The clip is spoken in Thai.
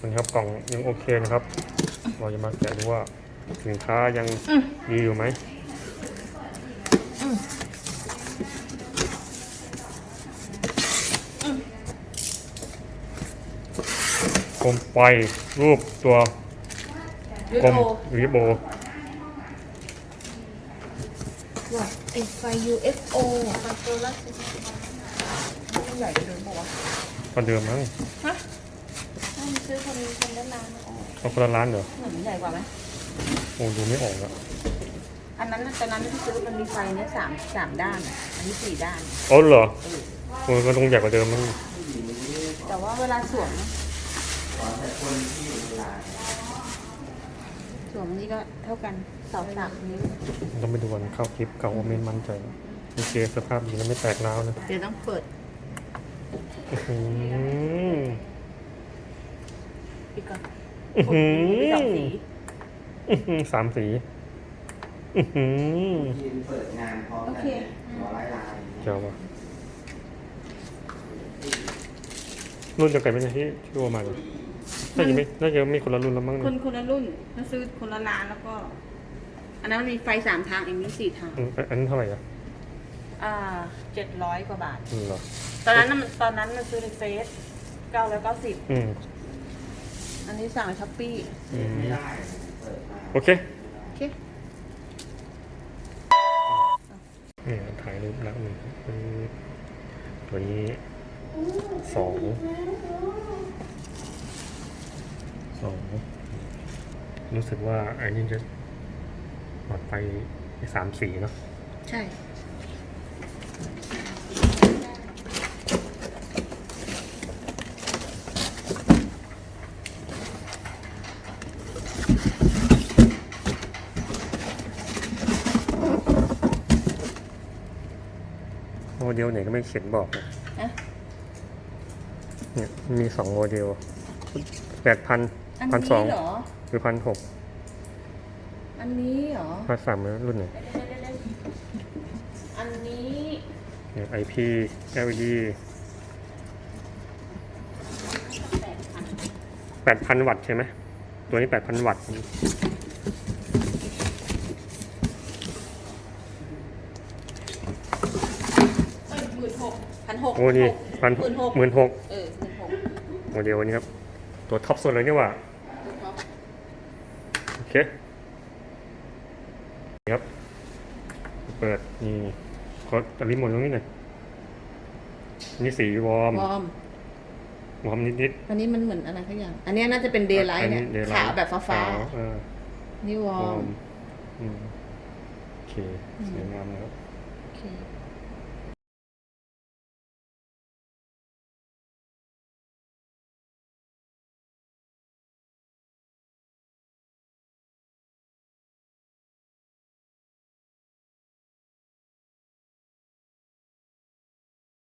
นี่ครับกล่องยังโอเคนะครับ เราจะมาแกะดูว่าสินค้ายังอืมดีอยู่ไหมอืมอืมโคมไฟรูปตัวยูกลมโรริโบว่าไอไฟ UFO มันตัวละสิบมันใหญ่เกินบอกว่า ก็เดิมมั้งฮะถ้ามันซื้อคนคนละล้านอ๋อเอาคนละร้านเหรอเหมือนมันใหญ่กว่าไหมโอ้ดูไม่ออกอะอันนั้นน่ะตอนนั้นที่ซื้อมันมีไฟเนี่ยสามสามด้านอะอันนี้สี่ด้านอ๋อเหรอโอ้ก็ต้องใหญ่กว่าเดิมมั้งแต่ว่าเวลาสวมนะสวมนี่ก็เท่ากันเสาสามนิ้วต้องไปดูกันเข้าคลิปเก่าว่าไม่มั่นใจโอเคสภาพดีแล้วไม่แตกร้าวนะ เดี๋ยวต้องเปิด อื้อหืออีกก่อนอื้อหืมีสองอสีอื้อหือสามสีอื้อหือยืนเปิดงานพร้อมโอกันเคร้อยลายเจ้าว่ะรุ่นเดียวกันไหมเนี่ยที่ที่ว่ามาเนี่ยน่าจะไม่น่าจะมีคนละรุ่นแล้วมั้งคเนี่ยนคนละรุ่นถ้าซื้อคนละร้านแล้วก็ อันนั้นมันมีไฟสามทางอันนี้สี่ทาง อืมอันนั้นเท่าไหร่อะอ่าเจ็ดร้อยกว่าบาท อืมเหรอ ตอนนั้นน่ะมันตอนนั้นมันซื้อในเฟซเก้าร้อยเก้าสิบอืมอันนี้สั่งช้อปปี้อืมไม่ได้เปิดมาโอเคโอเคนี่ถ่ายรูปแล้วหนึ่งเป็นตัวนี้สองสองรู้สึกว่าอันนี้จะหลอดไฟสามสีเนาะใช่ โมเดลไหนก็ไม่เขียนบอกนะนะเนี่ยมีสองโมเดลแปดพันอันพันสองนี้เหรอ หรือพันหกอันนี้เหรอ พันสามรุ่นไหนอันนี้เนี่ย IP LED แปดพันแปดพันวัตต์ใช่ไหม ตัวนี้แปดพันวัตต์เอ้ยหมื่นหกพันหกโอ้นี่พันหมื่นหกหมื่นหกเออหมื่นหกโมเดลนี้ครับ ตัวท็อปสุดเลยนี่หว่าดูครับโอเคนี่ครับ เปิด นี่ขอตัดรีโมทตรงนี้หน่อยนี่สีวอร์มวอร์ม วอร์มนิดอันนี้มันเหมือนอะไรสักอย่าง อันนี้น่าจะเป็นเดย์ไลท์เนี่ยอั daylight ขาวแบบฟ้าขวเออๆนี่วอวอร์ร์มมอืมโอเคสวยงามนะครับ โอเค